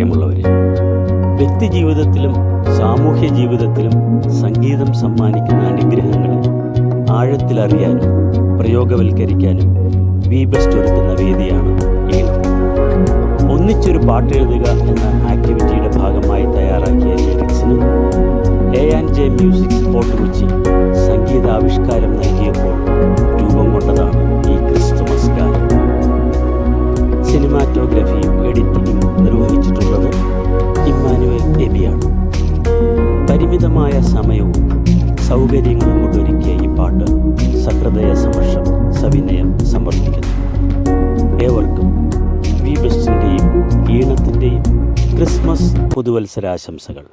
പ്രിയമുള്ളവരെ വ്യക്തിജീവിതത്തിലും സാമൂഹ്യ ജീവിതത്തിലും സംഗീതം സമ്മാനിക്കുന്ന അനുഗ്രഹങ്ങളെ ആഴത്തിലറിയാനും പ്രയോഗവൽക്കരിക്കാനും വി ബെസ്റ്റ് ഒരുക്കുന്ന വേദിയാണ് ഈണം. ഒന്നിച്ചൊരു പാട്ടെഴുതുക എന്ന ആക്ടിവിറ്റിയുടെ ഭാഗമായി തയ്യാറാക്കിയ ലിറിക്സിന് A and J music spot Kochi സംഗീതാവിഷ്കാരം നൽകിയപ്പോൾ രൂപം കൊണ്ടതാണ്. സിനിമാറ്റോഗ്രഫിയും എഡിറ്റിംഗും നിർവഹിച്ചിട്ടുള്ളത് ഇമ്മാനുവൽ എബിയാണ് പരിമിതമായ സമയവും സൗകര്യങ്ങളും കൊണ്ടൊരുക്കിയ ഈ പാട്ട് സഹൃദയ സമക്ഷം സവിനയം സമർപ്പിക്കുന്നു. ഏവർക്കും വി ബെസ്റ്റിന്റെയും ഈണത്തിന്റെയും ക്രിസ്മസ് പുതുവത്സരാശംസകൾ.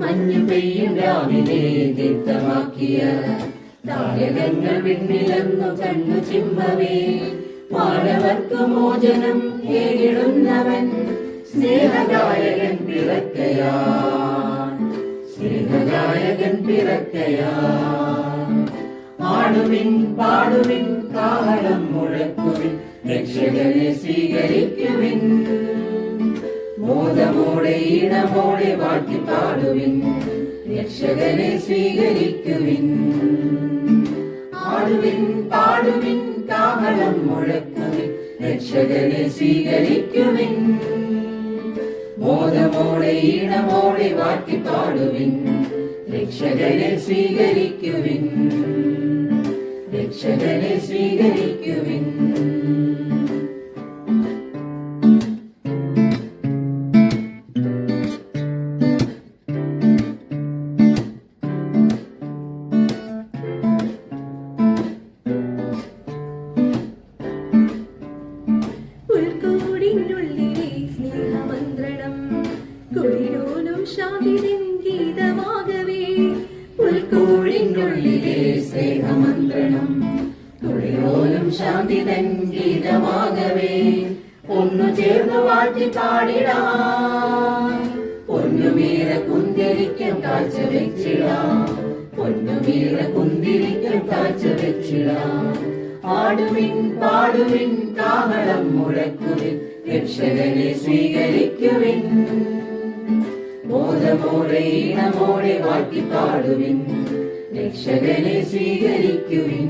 മഞ്ഞു പെയ്യും രാവിലെ ദീപ്തമാക്കിയ താരകങ്ങൾ വിണ്ണിലന്നു കണ്ണു ചിമ്മവേ. മാനവർക്ക് മോചനം ഏകിടുന്നവൻ സ്നേഹദായകൻ പിറക്കയാ സ്നേഹദായകൻ പിറക്കയാ ആടുവിൻ പാടുവിൻ കാഹളം മുഴക്കുവിൻ രക്ഷകനെ സ്വീകരിക്കുവിൻ. മോദമോടെ ഈണമോടെ വാട്ടി പാടുവിൻ. രക്ഷകനെ സ്വീകരിക്കുവിൻ. ആടുവിൻ പാടുവിൻ കാഹളം മുഴക്കുവിൻ. രക്ഷകനെ സ്വീകരിക്കുവിൻ. മോദമോടെ ഈണമോടെ വാട്ടി പാടുവിൻ. രക്ഷകനെ സ്വീകരിക്കുവിൻ. രക്ഷകനെ സ്വീകരിക്കുവിൻ. ഗീതമാകവേ. ഉൾക്കൂഴിനുള്ളിലെ സ്നേഹമന്ത്രണം തുളിയോലും ശാന്തിതൻ ഗീതമാകവേ. ഒന്നു ചേർന്ന് വാഴ്ത്തി പാടിടാം. പൊന്നുമീറ കുന്തിരിക്കം കാഴ്ച വെച്ചിടാം. പൊന്നുമീറ കുന്തിരിക്കം കാഴ്ച വെച്ചിടാം. ആടുവിൻ പാടുവിൻ കാഹളം മുഴക്കുവിൻ രക്ഷകനെ സ്വീകരിക്കുവിൻ. ബോധമോടെ ഈണമോടെ വാട്ടി പാടുവിൻ രക്ഷകനെ സ്വീകരിക്കുവിൻ.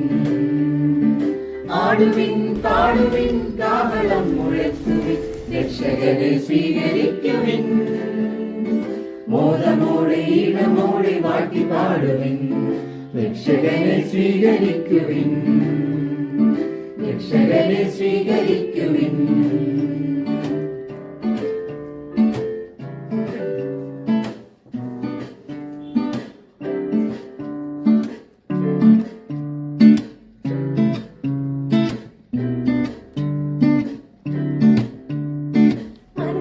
ആടുവിൻ പാടുവിൻ കാഹളം മുഴക്കുവിൻ രക്ഷകനെ സ്വീകരിക്കുവിൻ. മോദമോടെ ഈണമോടെ വാട്ടി പാടുവിൻ രക്ഷകനെ സ്വീകരിക്കുവിൻ. രക്ഷകനെ സ്വീകരിക്കുവിൻ.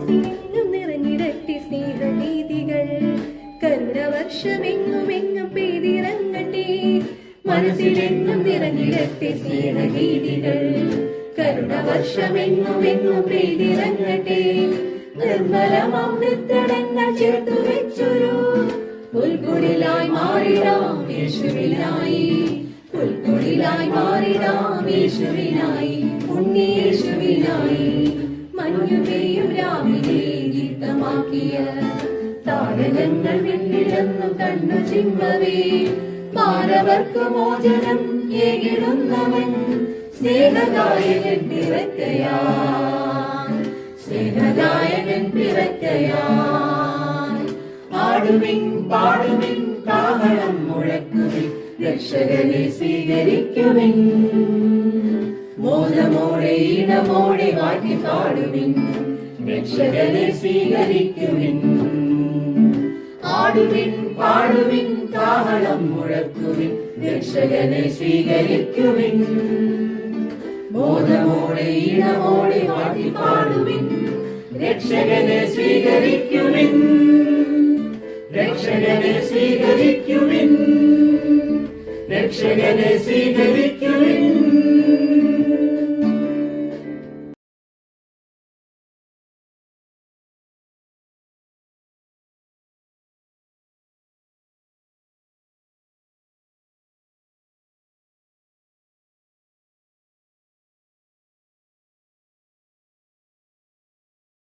മനസ്സിലെങ്ങും നിറഞ്ഞിടട്ടെ സ്നേഹഗീതികൾ കരുണവർഷമെങ്ങുമെങ്ങും പെയ്തിറങ്ങട്ടെ മനസ്സിലെങ്ങും നിറഞ്ഞിടട്ടെ സ്നേഹനീതികൾ കരുണവർഷമെങ്ങുമെങ്ങും പെയ്തിറങ്ങട്ടെ നിർമ്മലമാം നൃത്തടങ്ങൾ ചേർത്തു വെച്ചൊരു പുൽക്കുടിലായി മാറിടാം യേശുവിനായി. പുൽക്കുടിലായി മാറിടാം യേശുവിനായി. ഉണ്ണിയേശുവിനായി മഞ്ഞുപെയ്യും രാവിലെ ഗീതമാക്കിയ താരകങ്ങൾ വിണ്ണിടന്നു കണ്ണു ചിമ്മവേ പാരവർക്ക് മോചനം ഏകിടുന്നവൻ സ്നേഹദായകൻ പിറക്കയാ സ്നേഹദായകൻ പിറക്കയാ ആടുവിൻ പാടുവിൻ കാഹളം മുഴക്കുവിൻ രക്ഷകനെ സ്വീകരിക്കുവിൻ. മോദമോടെ ഈണമോടെ പാടുവിൻ. രക്ഷകനെ സ്വീകരിക്കുവിൻ. ആടുവിൻ പാടുവിൻ രക്ഷകനെ വാട്ടി പാടുവിൻ. രക്ഷകനെ സ്വീകരിക്കുവിൻ.